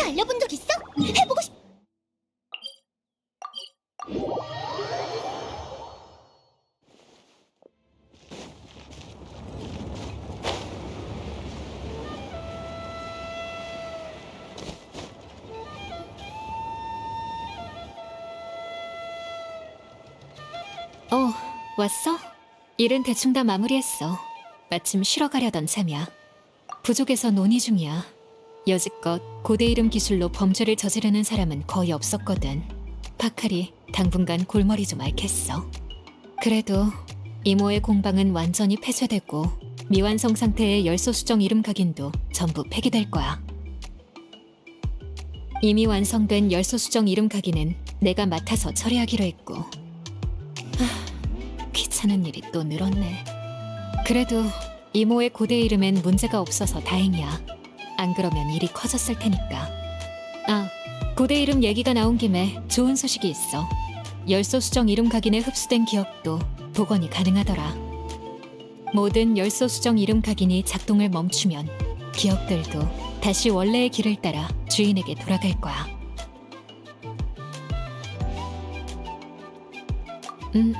쟤한테 알려본 적 있어? 해보고 싶. 어, 왔어? 일은 대충 다 마무리했어. 마침 쉬러 가려던 참이야. 부족에서 논의 중이야. 여지껏 고대 이름 기술로 범죄를 저지르는 사람은 거의 없었거든. 파칼이 당분간 골머리 좀 앓겠어. 그래도 이모의 공방은 완전히 폐쇄되고 미완성 상태의 열소 수정 이름 각인도 전부 폐기될 거야. 이미 완성된 열소 수정 이름 각인은 내가 맡아서 처리하기로 했고 귀찮은 일이 또 늘었네. 그래도 이모의 고대 이름엔 문제가 없어서 다행이야. 안 그러면 일이 커졌을 테니까. 아, 고대 이름 얘기가 나온 김에 좋은 소식이 있어. 열소 수정 이름 각인에 흡수된 기억도 복원이 가능하더라. 모든 열소 수정 이름 각인이 작동을 멈추면 기억들도 다시 원래의 길을 따라 주인에게 돌아갈 거야. 음,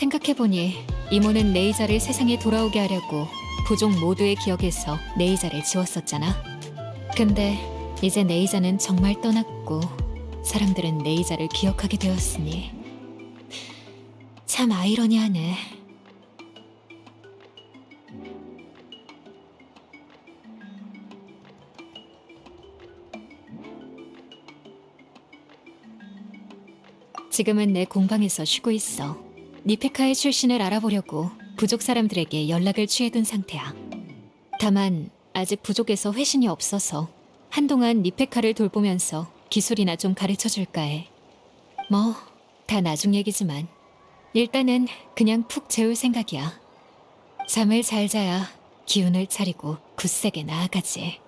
생각해보니 이모는 네이자를 세상에 돌아오게 하려고 부족 모두의 기억에서 네이자를 지웠었잖아. 근데 이제 네이자는 정말 떠났고 사람들은 네이자를 기억하게 되었으니 참 아이러니하네. 지금은 내 공방에서 쉬고 있어. 니페카의 출신을 알아보려고 부족 사람들에게 연락을 취해둔 상태야. 다만 아직 부족에서 회신이 없어서 한동안 니페카를 돌보면서 기술이나 좀 가르쳐 줄까 해. 뭐, 다 나중 얘기지만 일단은 그냥 푹 재울 생각이야. 잠을 잘 자야 기운을 차리고 굳세게 나아가지.